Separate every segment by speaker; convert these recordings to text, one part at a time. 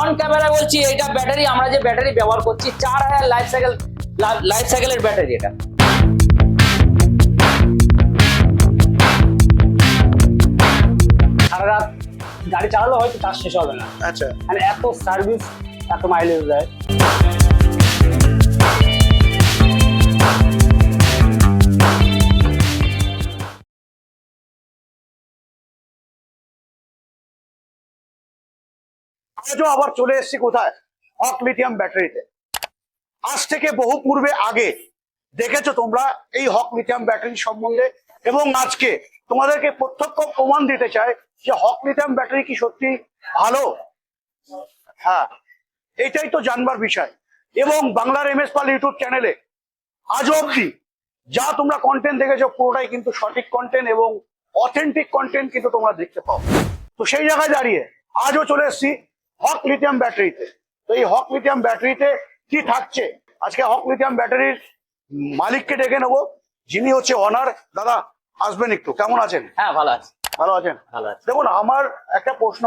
Speaker 1: On camera বলছি এটা battery আমরা যে ব্যাটারি ব্যবহার করছি চার হাজার লাইফ সাইকেল লাইফ সাইকেলের ব্যাটারি এটা।
Speaker 2: সারা রাত গাড়ি চালালে হয়তো চার্জ শেষ হবে না।
Speaker 3: আচ্ছা।
Speaker 2: মানে এত সার্ভিস এত মাইলেজ দেয়।
Speaker 3: আজও আবার চলে এসেছি কোথায়? হক লিথিয়াম ব্যাটারিতে আজ থেকে বহু পূর্বে আগে দেখেছ তোমরা এই হক লিথিয়াম ব্যাটারি সম্বন্ধে? এবং আজকে তোমাদেরকে প্রত্যক্ষ প্রমাণ দিতে চাই যে হক লিথিয়াম ব্যাটারি কি সত্যি ভালো? হ্যাঁ এটাই তো জানবার বিষয়। এবং বাংলার এম এস পাল ইউটিউব চ্যানেলে আজ অবধি যা তোমরা কন্টেন্ট দেখেছ, পুরোটাই কিন্তু সঠিক কন্টেন্ট এবং অথেন্টিক কন্টেন্ট কিন্তু তোমরা দেখতে পাও। তো সেই জায়গায় দাঁড়িয়ে আজও চলে এসেছি। হক লিথিয়াম ব্যাটারিতে। তো এই হক লিথিয়াম ব্যাটারিতে কি থাকছে? আজকে হক লিথিয়াম ব্যাটারির মালিককে ডেকে নেব। যিনি হচ্ছে অনার। দাদা আসবেন একটু। কেমন আছেন?
Speaker 1: হ্যাঁ ভালো আছে।
Speaker 3: ভালো আছেন?
Speaker 1: ভালো আছে।
Speaker 3: দেখুন আমার একটা প্রশ্ন।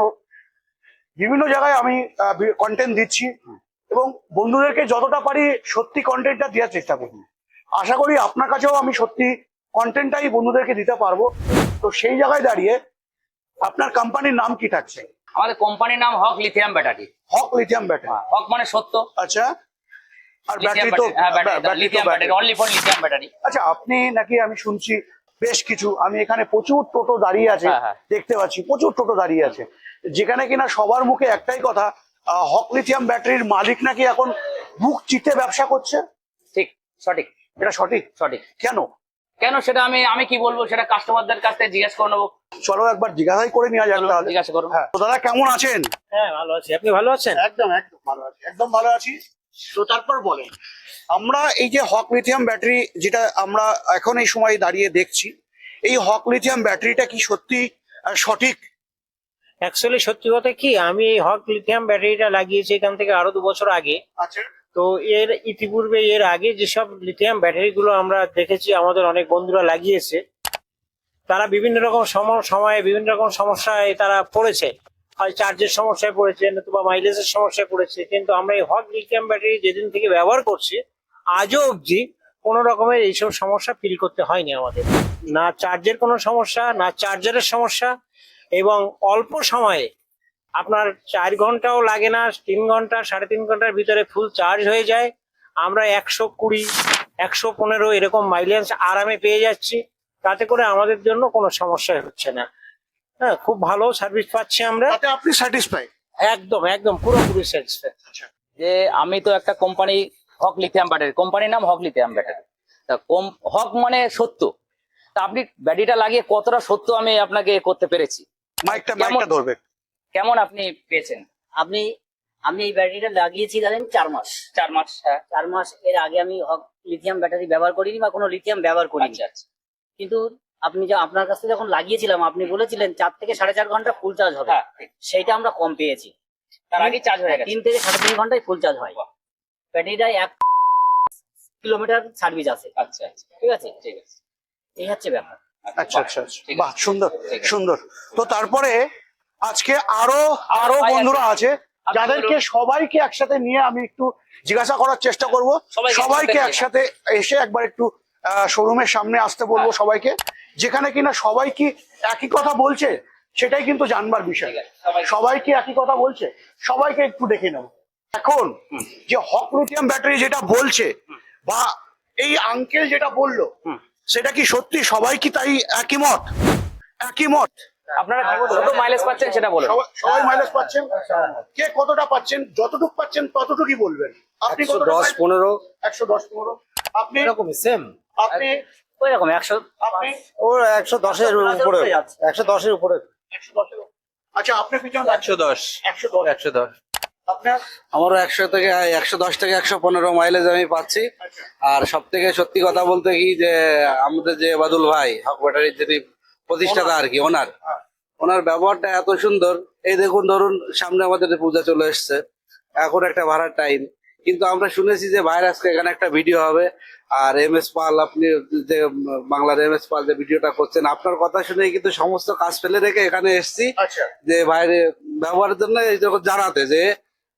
Speaker 3: বিভিন্ন জায়গায় আমি কন্টেন্ট দিচ্ছি। এবং বন্ধুদেরকে যতটা পারি সত্যি কন্টেন্টটা দেওয়ার চেষ্টা করি আশা করি আপনার কাছেও আমি সত্যি কন্টেন্টটাই বন্ধুদেরকে দিতে পারব। তো সেই জায়গায় দাঁড়িয়ে আপনার কোম্পানির নাম কি থাকছে?
Speaker 1: আমাদের কোম্পানির নাম Haque lithium battery.
Speaker 3: Haque lithium battery.
Speaker 1: Haque মানে সত্য।
Speaker 3: আচ্ছা আর ব্যাটারি তো
Speaker 1: হ্যাঁ battery
Speaker 3: battery
Speaker 1: lithium battery only for lithium battery
Speaker 3: আচ্ছা আপনি নাকি আমি শুনছি বেশ কিছু আমি এখানে প্রচুর টোটো দাঁড়িয়ে আছে
Speaker 1: হ্যাঁ, হ্যাঁ।
Speaker 3: দেখতে পাচ্ছি প্রচুর টোটো দাঁড়িয়ে আছে। যেখানে কিনা সবার মুখে একটাই কথা হক লিথিয়াম ব্যাটারির মালিক নাকি এখন বুক চিতে ব্যবসা করছে?
Speaker 1: ঠিক সঠিক।
Speaker 3: এটা সঠিক?
Speaker 1: সঠিক।
Speaker 3: কেন?
Speaker 1: কেন সেটা আমি আমি কি বলব? সেটা কাস্টমারদের কাছ থেকে জিজ্ঞেস করে নেব।
Speaker 3: চলো একবার জিজ্ঞাসাই করে নেওয়া যাক তাহলে।
Speaker 1: জিজ্ঞাসা করুন।
Speaker 3: হ্যাঁ তো দাদা কেমন আছেন?
Speaker 2: হ্যাঁ ভালো আছি। আপনি ভালো আছেন?
Speaker 3: একদম একদম ভালো আছি। একদম ভালো আছি। তো তারপর বলেন আমরা এই যে হক লিথিয়াম ব্যাটারি যেটা আমরা এখন এই সময় দাঁড়িয়ে দেখছি এই হক লিথিয়াম ব্যাটারিটা কি সত্যি সঠিক?
Speaker 4: অ্যাকচুয়ালি সত্যি কথা কি আমি এই হক লিথিয়াম ব্যাটারিটা লাগিয়েছি এখান থেকে আরও দু বছর আগে।
Speaker 3: আচ্ছা।
Speaker 4: তো এর ইতিপূর্বে এর আগে যেসব লিথিয়াম ব্যাটারিগুলো আমরা দেখেছি, আমাদের অনেক বন্ধুরা লাগিয়েছে, তারা বিভিন্ন রকম সম- সময়ে বিভিন্ন রকম সমস্যায় তারা পড়েছে। হয় চার্জের সমস্যায় পড়েছে, নতুবা মাইলেজের সমস্যায় পড়েছে, কিন্তু আমরা এই হট লিথিয়াম ব্যাটারি যেদিন থেকে ব্যবহার করছি, আজও অবধি কোনো রকমের এইসব সমস্যা ফিল করতে হয়নি আমাদের। না চার্জের কোনো সমস্যা, না চার্জারের সমস্যা, এবং অল্প সময়ে আপনার চার ঘন্টাও লাগে না তিন ঘণ্টা সাড়ে তিন ঘণ্টার ভিতরে ফুল চার্জ হয়ে যায়। আমরা একশো কুড়ি একশো পনেরো এরকম মাইলেজ আরামে পেয়ে যাচ্ছি। তাতে করে আমাদের জন্য কোনো সমস্যা হচ্ছে না। হ্যাঁ খুব ভালো সার্ভিস পাচ্ছি আমরা।
Speaker 3: তাতে আপনি স্যাটিসফাই
Speaker 4: একদম একদম পুরোপুরি স্যাটিসফাই
Speaker 1: যে আমি তো একটা কোম্পানি হক লিথিয়াম ব্যাটারি কোম্পানির নাম হক লিথিয়াম ব্যাটারি। তা কম হক মানে সত্য। তা আপনি ব্যাটারিটা লাগিয়ে কতটা সত্য আমি আপনাকে করতে পেরেছি?
Speaker 3: মাইকটা? মাইকটা ধরবে।
Speaker 1: কেমন আপনি পেয়েছেন?
Speaker 5: আপনি আমি এই ব্যাটারিটা লাগিয়েছি ধরেন চার মাস।
Speaker 1: চার মাস হ্যাঁ।
Speaker 5: চার মাস এর আগে আমি লিথিয়াম ব্যাটারি ব্যবহার করিনি বা কোনো লিথিয়াম ব্যবহার করিনি।
Speaker 1: আচ্ছা আচ্ছা।
Speaker 5: কিন্তু আপনি যা আপনার কাছ থেকে যখন লাগিয়েছিলাম আপনি বলেছিলেন চার থেকে সাড়ে চার ঘণ্টা ফুল চার্জ হবে।
Speaker 1: হ্যাঁ।
Speaker 5: সেইটা আমরা কম পেয়েছি।
Speaker 1: তার আগে চার্জ হয়ে গেছে।
Speaker 5: তিন থেকে সাড়ে তিন ঘন্টায় ফুল চার্জ হয়। ব্যাটারিটা এক কিলোমিটার সার্ভিস আছে।
Speaker 1: আচ্ছা আচ্ছা।
Speaker 5: ঠিক আছে?
Speaker 1: ঠিক আছে।
Speaker 5: এই হচ্ছে ব্যাপার।
Speaker 3: আচ্ছা আচ্ছা আচ্ছা বাহ সুন্দর সুন্দর। তো তারপরে আজকে আরও
Speaker 1: আরও
Speaker 3: বন্ধুরা আছে। যাদেরকে সবাইকে একসাথে নিয়ে আমি একটু জিজ্ঞাসা করার চেষ্টা করব।
Speaker 1: সবাইকে একসাথে
Speaker 3: এসে একবার একটু শোরুমের সামনে আসতে বলব
Speaker 1: হ্যাঁ।
Speaker 3: সবাইকে। যেখানে কিনা সবাই কি একই কথা বলছে সেটাই কিন্তু জানবার বিষয়।
Speaker 1: সবাই-
Speaker 3: কি একই কথা বলছে? সবাইকে একটু দেখে নেব এখন যে হক লিথিয়াম ব্যাটারি যেটা বলছে বা এই আঙ্কেল যেটা বলল সেটা কি সত্যি? সবাই কি তাই একই মত? একই মত?
Speaker 1: আপনারা কত মাইলেজ পাচ্ছেন সেটা বলুন।
Speaker 3: সবাই- মাইলেজ পাচ্ছেন। কে কতটা পাচ্ছেন যতটুকু পাচ্ছেন ততটুকুই বলবেন। আপনি পাচ্ছেন?
Speaker 6: পনেরো।
Speaker 3: একশো দশ পনেরো। আপনি?
Speaker 6: এরকমই সেম
Speaker 3: আপনি?
Speaker 5: ওই রকম একশো
Speaker 3: আপনি?
Speaker 6: ও একশো দশের উপরে। একশো দশের উপরে।
Speaker 3: একশো দশের আচ্ছা আপনি পিছনে
Speaker 6: একশো দশ।
Speaker 3: একশো
Speaker 6: একশো দশ।
Speaker 3: আপনার?
Speaker 6: আমারও একশো থেকে একশো দশ থেকে একশো পনেরো মাইলেজ আমি পাচ্ছি। আর সব থেকে সত্যি কথা বলতে কি যে আমাদের যে বাদুল ভাই হক ব্যাটারির যিনি প্রতিষ্ঠাতা আর কি ওনার ওনার ব্যবহারটা এত সুন্দর। এই দেখুন ধরুন সামনে আমাদের পূজা চলে এসছে এখন একটা ভাড়ার টাইম কিন্তু আমরা শুনেছি যে ভাইয়ের আজকে এখানে একটা ভিডিও হবে। আর এম এস পাল আপনি যে বাংলার এম এস পাল যে ভিডিওটা করছেন আপনার কথা শুনে কিন্তু সমস্ত কাজ ফেলে রেখে এখানে এসেছি।
Speaker 3: আচ্ছা।
Speaker 6: যে বাইরে ব্যবহারের জন্য এই জানাতে যে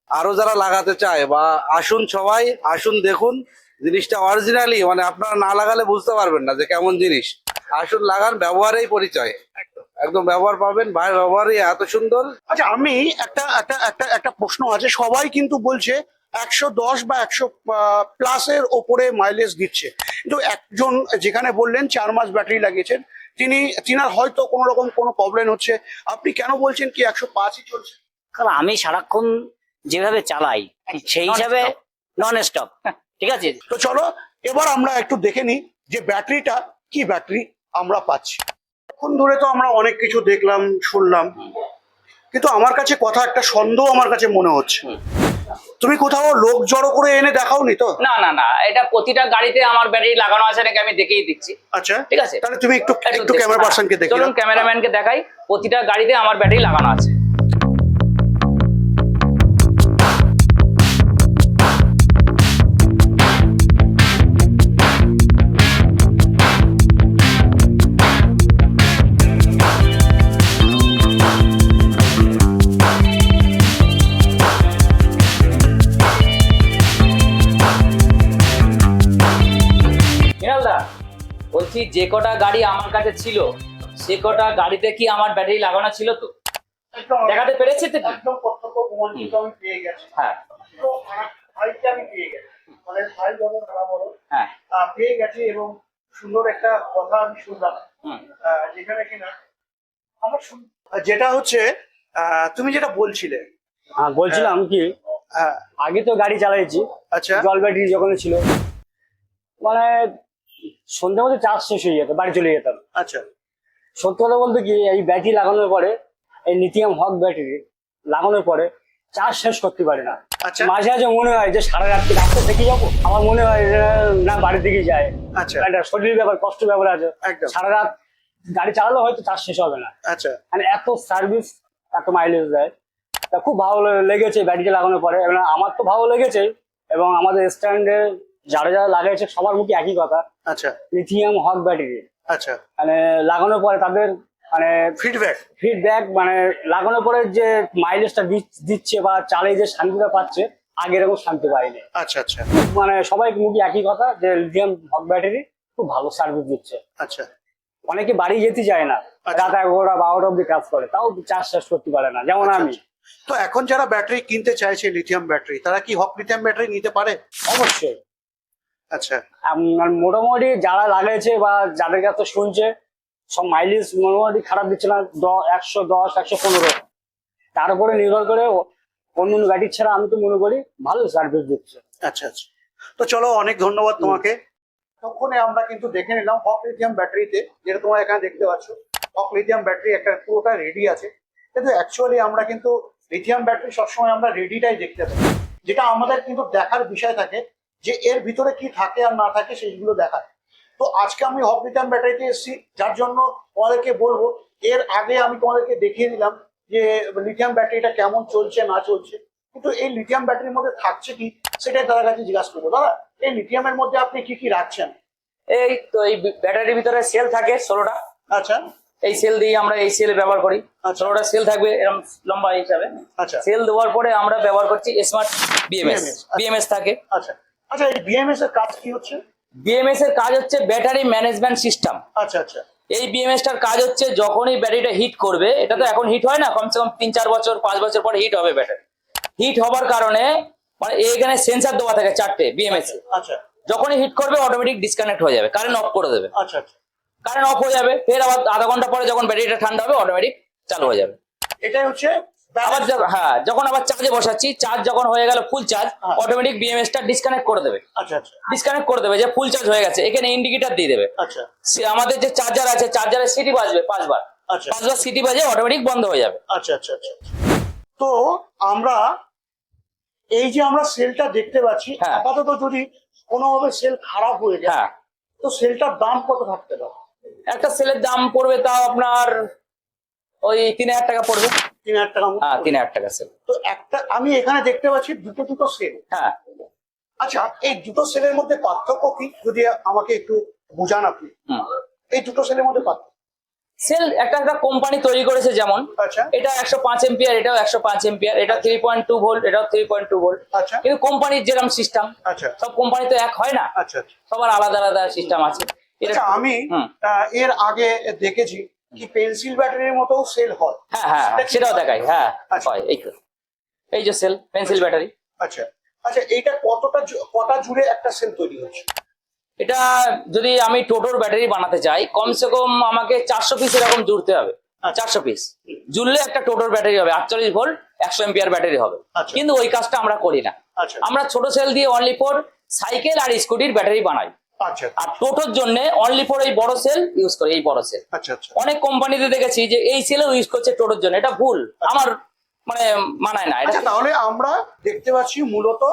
Speaker 6: আরও যারা লাগাতে চায় বা আসুন সবাই আসুন দেখুন জিনিসটা অরিজিনালি মানে আপনারা না লাগালে বুঝতে পারবেন না যে কেমন জিনিস। আসুন লাগান ব্যবহারেই পরিচয়। একদম। ব্যবহার পাবেন ভাই ব্যবহারই এত সুন্দর।
Speaker 3: আচ্ছা আমি একটা একটা একটা একটা প্রশ্ন আছে সবাই কিন্তু বলছে একশো দশ বা একশো প্লাসের ওপরে মাইলেজ দিচ্ছে। কিন্তু একজন যেখানে বললেন চার মাস ব্যাটারি লাগিয়েছেন তিনি তিনার হয়তো কোনো রকম কোনো প্রবলেম হচ্ছে। আপনি কেন বলছেন কি একশো পাঁচই চলছে?
Speaker 5: কারণ আমি সারাক্ষণ যেভাবে চালাই সেই হিসাবে নন স্টপ ঠিক আছে?
Speaker 3: তো চলো এবার আমরা একটু দেখে নিই যে ব্যাটারিটা কি ব্যাটারি? আমরা পাচ্ছি। এখন ধরে তো আমরা অনেক কিছু দেখলাম শুনলাম। কিন্তু আমার কাছে কথা একটা সন্দেহ আমার কাছে মনে হচ্ছে। তুমি কোথাও লোক জড়ো করে এনে দেখাওনি তো?
Speaker 1: না না না এটা প্রতিটা গাড়িতে আমার ব্যাটারি লাগানো আছে নাকি আমি দেখেই দিচ্ছি।
Speaker 3: আচ্ছা
Speaker 1: ঠিক আছে?
Speaker 3: তাহলে তুমি একটু একটু ক্যামেরা পার্সনকে দেখো
Speaker 1: চলুন। ক্যামেরাম্যানকে দেখাই প্রতিটা গাড়িতে আমার ব্যাটারি লাগানো আছে। যে কটা গাড়ি আমার কাছে ছিল সে কটা গাড়িতে কি আমার ব্যাটারি লাগানো ছিল তো?
Speaker 3: একদম।
Speaker 1: দেখাতে পেরেছি তো?
Speaker 3: একদম প্রত্যক্ষ প্রমাণ কিন্তু আমি পেয়ে গেছি।
Speaker 1: হ্যাঁ।
Speaker 3: তো ফাইলটা আমি পেয়ে গেছি। মানে ফাইল যখন ধরা বলো
Speaker 1: হ্যাঁ।
Speaker 3: পেয়ে গেছি এবং সুন্দর একটা কথা আমি শুনলাম। আহ, যেখানে কিনা আমার যেটা হচ্ছে তুমি যেটা বলছিলে।
Speaker 2: হ্যাঁ বলছিলাম কি
Speaker 3: হ্যাঁ।
Speaker 2: আগে তো গাড়ি চালাইছি
Speaker 3: আচ্ছা।
Speaker 2: জল ব্যাটারি যখন ছিল। মানে সন্ধ্যে মধ্যে চার্জ শেষ হয়ে যেত বাড়ি চলে যেতাম।
Speaker 3: আচ্ছা।
Speaker 2: সত্যি কথা বলতে কি এই ব্যাটারি লাগানোর পরে এই লিথিয়াম হক ব্যাটারি লাগানোর পরে চার্জ শেষ করতে পারি না।
Speaker 3: আচ্ছা।
Speaker 2: মাঝে মাঝে মনে হয় যে সারা রাত্রি রাস্তা থেকে যাব। আমার মনে হয় না বাড়ির দিকে যায়।
Speaker 3: আচ্ছা।
Speaker 2: একটা শরীর ব্যাপার কষ্ট ব্যাপার আছে। সারা রাত গাড়ি চালালে হয়তো চার্জ শেষ হবে না।
Speaker 3: আচ্ছা।
Speaker 2: মানে এত সার্ভিস এত মাইলেজ দেয়। তা খুব ভালো লেগেছে ব্যাটারিটা লাগানোর পরে। এবং আমার তো ভালো লেগেছে। এবং আমাদের স্ট্যান্ডে যারা যারা লাগাইছে সবার মুখে একই কথা।
Speaker 3: আচ্ছা।
Speaker 2: লিথিয়াম হক ব্যাটারি
Speaker 3: আচ্ছা।
Speaker 2: মানে লাগানোর পরে তাদের মানে
Speaker 3: ফিডব্যাক
Speaker 2: ফিডব্যাক মানে লাগানোর পরে যে মাইলেজটা দিচ্ছে বা চালে যে শান্তিটা পাচ্ছে আগে এরকম শান্তি পাইনি
Speaker 3: আচ্ছা আচ্ছা।
Speaker 2: মানে সবাই মুখে একই কথা যে লিথিয়াম হক ব্যাটারি খুব ভালো সার্ভিস দিচ্ছে।
Speaker 3: আচ্ছা।
Speaker 2: অনেকে বাড়ি যেতে চায় না।
Speaker 3: আচ্ছা।
Speaker 2: রাত এগারোটা বারোটা অব্দি কাজ করে তাও চার্জ শেষ করতে পারে না। যেমন আমি।
Speaker 3: তো এখন যারা ব্যাটারি কিনতে চাইছে লিথিয়াম ব্যাটারি তারা কি হক লিথিয়াম ব্যাটারি নিতে পারে?
Speaker 2: অবশ্যই।
Speaker 3: আচ্ছা।
Speaker 2: মোটামুটি যারা লাগাইছে বা যাদের কাছে শুনছে সব মাইলেজ মোটামুটি খারাপ দিচ্ছে না একশো দশ একশো পনেরো। তার উপরে নির্ভর করে অন্য অন্য ব্যাটারি ছাড়া আমি তো মনে করি ভালো সার্ভিস দিচ্ছে।
Speaker 3: আচ্ছা আচ্ছা। তো চলো অনেক ধন্যবাদ তোমাকে। তখন আমরা কিন্তু দেখে নিলাম হক লিথিয়াম ব্যাটারিতে যেটা তোমরা এখানে দেখতে পাচ্ছ। হক লিথিয়াম ব্যাটারি একটা পুরোটা রেডি আছে। কিন্তু অ্যাকচুয়ালি আমরা কিন্তু লিথিয়াম ব্যাটারি সবসময় আমরা রেডিটাই দেখতে পাই। যেটা আমাদের কিন্তু দেখার বিষয় থাকে যে এর ভিতরে কি থাকে আর না থাকে সেইগুলো দেখায়। তো আজকে আমি হক লিথিয়াম ব্যাটারিতে এসেছি যার জন্য তোমাদেরকে বলব এর আগে আমি তোমাদেরকে দেখিয়ে দিলাম যে লিথিয়াম ব্যাটারিটা কেমন চলছে না চলছে। কিন্তু এই লিথিয়াম ব্যাটারির মধ্যে থাকছে কি সেটাই তার কাছে জিজ্ঞাসা করব। দাদা এই লিথিয়ামের মধ্যে আপনি কি কি রাখছেন?
Speaker 1: এই তো এই ব্যাটারির ভিতরে সেল থাকে ষোলোটা।
Speaker 3: আচ্ছা।
Speaker 1: এই সেল দিয়ে আমরা এই সেল ব্যবহার করি।
Speaker 3: আচ্ছা।
Speaker 1: ষোলোটা সেল থাকবে এরকম লম্বা হিসাবে।
Speaker 3: আচ্ছা।
Speaker 1: সেল দেওয়ার পরে আমরা ব্যবহার করছি স্মার্ট বিএমএস। বিএমএস থাকে।
Speaker 3: আচ্ছা। আচ্ছা এই বিএমএস এর কাজ কি হচ্ছে?
Speaker 1: বিএমএস এর কাজ হচ্ছে ব্যাটারি ম্যানেজমেন্ট সিস্টেম
Speaker 3: আচ্ছা আচ্ছা।
Speaker 1: এই বিএমএস টার কাজ হচ্ছে যখনই ব্যাটারিটা হিট করবে এটা তো এখন হিট হয় না কমসে কম তিন চার বছর পাঁচ বছর পরে হিট হবে ব্যাটারি হিট হবার কারণে মানে এখানে সেন্সার দেওয়া থাকে চারটে বিএমএস এ।
Speaker 3: আচ্ছা।
Speaker 1: যখনই হিট করবে অটোমেটিক ডিসকানেক্ট হয়ে যাবে কারেন্ট অফ করে দেবে।
Speaker 3: আচ্ছা আচ্ছা।
Speaker 1: কারেন্ট অফ হয়ে যাবে ফের আবার আধা ঘণ্টা পরে যখন ব্যাটারিটা ঠান্ডা হবে অটোমেটিক চালু হয়ে যাবে।
Speaker 3: এটাই হচ্ছে
Speaker 1: আবার হ্যাঁ যখন আবার চার্জে বসাচ্ছি চার্জ যখন হয়ে গেল ফুল চার্জ। অটোমেটিক বিএমএস টা ডিসকানেক্ট করে দেবে।
Speaker 3: আচ্ছা আচ্ছা।
Speaker 1: ডিসকানেক্ট করে দেবে যে ফুল চার্জ হয়ে গেছে এখানে ইন্ডিকেটর দিয়ে দেবে।
Speaker 3: আচ্ছা।
Speaker 1: সে- আমাদের যে চার্জার আছে চার্জারের সিটি বাজবে পাঁচবার।
Speaker 3: আচ্ছা।
Speaker 1: পাঁচবার সিটি বাজে অটোমেটিক বন্ধ হয়ে যাবে।
Speaker 3: আচ্ছা আচ্ছা আচ্ছা। তো আমরা এই যে আমরা সেলটা দেখতে পাচ্ছি
Speaker 1: হ্যাঁ।
Speaker 3: আপাতত যদি কোনোভাবে সেল খারাপ হয়ে যায়
Speaker 1: হ্যাঁ।
Speaker 3: তো সেলটার দাম কত থাকতে পারে?
Speaker 1: একটা সেলের দাম পড়বে তাও আপনার ওই তিন হাজার টাকা পড়বে।
Speaker 3: তিন হাজার টাকা
Speaker 1: হ্যাঁ তিন হাজার টাকা সেল
Speaker 3: তো একটা আমি এখানে দেখতে পাচ্ছি দুটো দুটো সেল
Speaker 1: হ্যাঁ।
Speaker 3: আচ্ছা এই দুটো সেলের মধ্যে পার্থক্য কি? যদি আমাকে একটু বুঝান আপনি। এই দুটো সেলের মধ্যে পার্থক্য।
Speaker 1: সেল একটা একটা কোম্পানি তৈরি করেছে যেমন।
Speaker 3: আচ্ছা।
Speaker 1: এটা একশো পাঁচ এম্পিয়ার এটাও একশো পাঁচ এম্পিয়ার এটা থ্রি পয়েন্ট টু ভোল্ট এটাও থ্রি পয়েন্ট টু ভোল্ট
Speaker 3: আচ্ছা।
Speaker 1: কিন্তু কোম্পানির যেরকম সিস্টেম
Speaker 3: আচ্ছা।
Speaker 1: সব কোম্পানি তো এক হয় না।
Speaker 3: আচ্ছা আচ্ছা।
Speaker 1: সবার আলাদা আলাদা সিস্টেম আছে।
Speaker 3: আমি এর আগে দেখেছি কি পেন্সিল ব্যাটারির মতো সেল হয়?
Speaker 1: হ্যাঁ হ্যাঁ সেটাও
Speaker 3: হয়?
Speaker 1: দেখাই হ্যাঁ
Speaker 3: আচ্ছা।
Speaker 1: হয় এই এই যে সেল পেন্সিল ব্যাটারি।
Speaker 3: আচ্ছা আচ্ছা এইটা কতটা কটা জুড়ে একটা সেল তৈরি হচ্ছে?
Speaker 1: এটা যদি আমি টোটোর ব্যাটারি বানাতে চাই কমসে কম আমাকে চারশো পিস এরকম জুড়তে হবে চারশো পিস জুড়লে একটা টোটোর ব্যাটারি হবে আটচল্লিশ ভোল্ট একশো এম্পিয়ার ব্যাটারি হবে।
Speaker 3: আচ্ছা।
Speaker 1: কিন্তু ওই কাজটা আমরা করি না।
Speaker 3: আচ্ছা।
Speaker 1: আমরা ছোট সেল দিয়ে অনলি ফর সাইকেল আর স্কুটির ব্যাটারি বানাই।
Speaker 3: আচ্ছা
Speaker 1: আর টোটোর জন্য অনলি ফর এই বড় সেল ইউজ করে এই বড় সেল
Speaker 3: আচ্ছা আচ্ছা।
Speaker 1: অনেক কোম্পানিতে দেখেছি যে এই সেলও ইউজ করছে টোটোর জন্য। এটা ভুল। আমার মানে মানায় না। এটা
Speaker 3: আচ্ছা তাহলে আমরা দেখতে পাচ্ছি মূলত।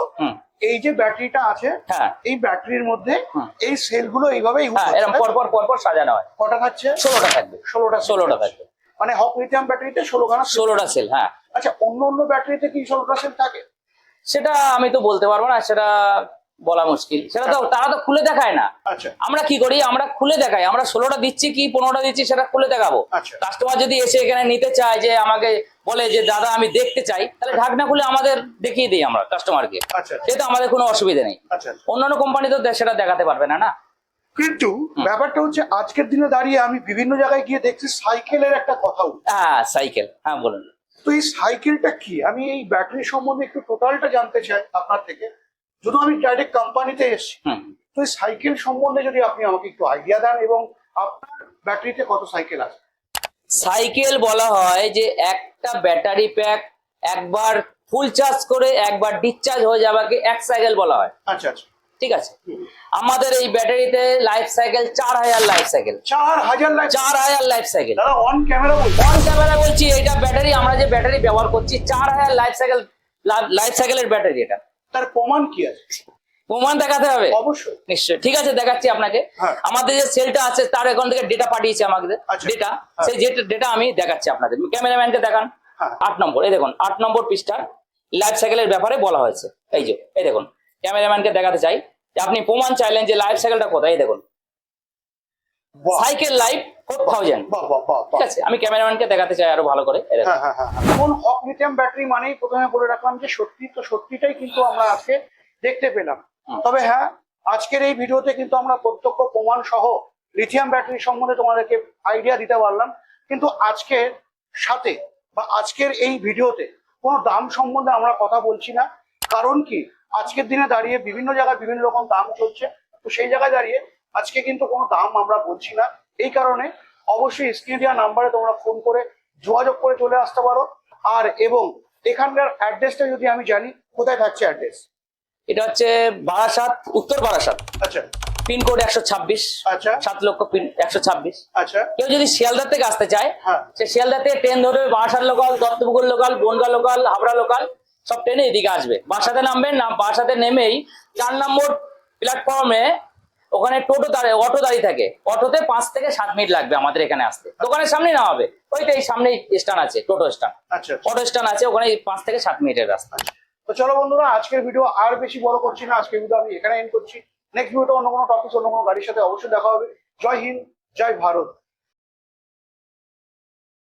Speaker 3: এই যে ব্যাটারিটা আছে
Speaker 1: হ্যাঁ।
Speaker 3: এই ব্যাটারির মধ্যে এই সেলগুলো এইভাবে
Speaker 1: হ্যাঁ এরকম পরপর পরপর সাজানো হয়।
Speaker 3: কটা থাকছে?
Speaker 1: ষোলোটা থাকবে।
Speaker 3: ষোলোটা
Speaker 1: ষোলোটা থাকবে।
Speaker 3: মানে হক লিথিয়াম ব্যাটারিতে cell।
Speaker 1: ষোলোটা সেল হ্যাঁ।
Speaker 3: আচ্ছা অন্য অন্য ব্যাটারিতে কি ষোলোটা সেল থাকে?
Speaker 1: সেটা আমি তো বলতে পারব না। সেটা বলা মুশকিল। সেটা তো তারা তো খুলে দেখায় না।
Speaker 3: আচ্ছা।
Speaker 1: আমরা কি করি? আমরা খুলে দেখাই। আমরা ষোলোটা দিচ্ছি কি পনেরোটা দিচ্ছি সেটা খুলে দেখাবো।
Speaker 3: আচ্ছা।
Speaker 1: কাস্টমার যদি এসে এখানে নিতে চায় যে আমাকে বলে যে দাদা আমি দেখতে চাই তাহলে ঢাকনা খুলে আমাদের দেখিয়ে দিই আমরা কাস্টমারকে
Speaker 3: আচ্ছা
Speaker 1: সেটা আমাদের কোনো অসুবিধা নেই।
Speaker 3: আচ্ছা
Speaker 1: অন্যান্য কোম্পানি তো সেটা দেখাতে পারবে না না?
Speaker 3: কিন্তু ব্যাপারটা হচ্ছে আজকের দিনে দাঁড়িয়ে আমি বিভিন্ন জায়গায় গিয়ে দেখছি সাইকেলের একটা কথা
Speaker 1: হ্যাঁ সাইকেল। হ্যাঁ বলুন।
Speaker 3: তো এই সাইকেলটা কি? আমি এই ব্যাটারি সম্বন্ধে একটু টোটালটা জানতে চাই আপনার থেকে। যদি আমি ডাইরেক্ট কোম্পানিতে এসেছি
Speaker 1: হুম।
Speaker 3: তো এই সাইকেল সম্বন্ধে যদি আপনি আমাকে একটু আইডিয়া দেন এবং আপনার ব্যাটারিতে কত সাইকেল আছে?
Speaker 1: সাইকেল বলা হয় যে একটা ব্যাটারি প্যাক একবার ফুল চার্জ করে একবার ডিসচার্জ হয়ে যাওয়াকে এক সাইকেল বলা হয়।
Speaker 3: আচ্ছা আচ্ছা।
Speaker 1: ঠিক আছে? আমাদের এই ব্যাটারিতে লাইফ সাইকেল চার হাজার লাইফ সাইকেল
Speaker 3: চার হাজার লাইফ
Speaker 1: চার হাজার life cycle
Speaker 3: on camera
Speaker 1: on camera বলছি এটা ব্যাটারি আমরা যে ব্যাটারি ব্যবহার করছি চার হাজার লাইফ সাইকেল লাইফ সাইকেলের ব্যাটারি এটা।
Speaker 3: তার প্রমাণ কি আছে?
Speaker 1: প্রমাণ দেখাতে হবে।
Speaker 3: অবশ্যই।
Speaker 1: নিশ্চয় ঠিক আছে দেখাচ্ছি আপনাকে।
Speaker 3: হ্যাঁ।
Speaker 1: আমাদের যে সেলটা আছে তার অ্যাকাউন্ট থেকে ডেটা পাঠিয়েছে আমাদের।
Speaker 3: আচ্ছা।
Speaker 1: ডেটা সেই ডেটা আমি দেখাচ্ছি আপনাদের। ক্যামেরাম্যানকে দেখান।
Speaker 3: হ্যাঁ।
Speaker 1: আট নম্বর। এই দেখুন আট নম্বর পৃষ্ঠার লাইফ সাইকেলের ব্যাপারে বলা হয়েছে। এই যে এই দেখুন। ক্যামেরাম্যানকে দেখাতে চাই। যে আপনি প্রমাণ চাইলেন যে লাইফ সাইকেলটা কোথায়? এই দেখুন। Cycle life four thousand. ঠিক আছে আমি ক্যামেরাম্যানকে দেখাতে চাই আরও ভালো করে এই দেখুন।
Speaker 3: হ্যাঁ হ্যাঁ হ্যাঁ। এখন হক লিথিয়াম ব্যাটারি মানেই প্রথমে বলে রাখলাম যে সত্যি তো সত্যিটাই কিন্তু আমরা আজকে দেখতে পেলাম। তবে হ্যাঁ আজকের এই ভিডিওতে কিন্তু আমরা প্রত্যক্ষ প্রমাণ সহ লিথিয়াম ব্যাটারি সম্বন্ধে তোমাদেরকে আইডিয়া দিতে পারলাম। কিন্তু আজকের সাথে বা আজকের এই ভিডিওতে কোনো দাম সম্বন্ধে আমরা কথা বলছি না। কারণ কি আজকের দিনে দাঁড়িয়ে বিভিন্ন জায়গায় বিভিন্ন রকম দাম চলছে। তো সেই জায়গায় দাঁড়িয়ে আজকে কিন্তু কোনো দাম আমরা বলছি না। এই কারণে অবশ্যই স্ক্রিনে দেওয়া নাম্বারে তোমরা ফোন করে যোগাযোগ করে চলে আসতে পারো। আর এবং এখানকার অ্যাড্রেসটা যদি আমি জানি কোথায় থাকছে অ্যাড্রেস
Speaker 1: এটা হচ্ছে বারাসাত উত্তর বারাসাত।
Speaker 3: আচ্ছা।
Speaker 1: পিনকোড একশো ছাব্বিশ।
Speaker 3: আচ্ছা।
Speaker 1: সাত লক্ষ পিন একশো ছাব্বিশ।
Speaker 3: আচ্ছা।
Speaker 1: কেউ যদি শিয়ালদার থেকে আসতে চায়
Speaker 3: হ্যাঁ।
Speaker 1: সে শিয়ালদা থেকে ট্রেন ধরবে বাসার local Dattapukur local Bongaon local Habra local সব ট্রেনে এদিকে আসবে। বাসাতে নামবেন না বাসাতে নেমেই চার নম্বর প্ল্যাটফর্মে ওখানে টোটো দাঁড়িয়ে অটো দাঁড়িয়ে থাকে। অটোতে পাঁচ থেকে সাত মিনিট লাগবে আমাদের এখানে আসতে। দোকানের সামনে না হবে। ওইটাই সামনে স্ট্যান্ড আছে টোটো স্ট্যান্ড
Speaker 3: আচ্ছা।
Speaker 1: অটো স্ট্যান্ড আছে ওখানে পাঁচ থেকে সাত মিনিটের রাস্তা।
Speaker 3: তো চলো বন্ধুরা আজকের ভিডিও আর বেশি বড় করছি না। আজকের ভিডিও আমি এখানে এন্ড করছি। নেক্সট ভিডিওটা অন্য কোনো টপিক অন্য কোনো গাড়ির সাথে অবশ্যই দেখা হবে। জয় হিন্দ জয় ভারত।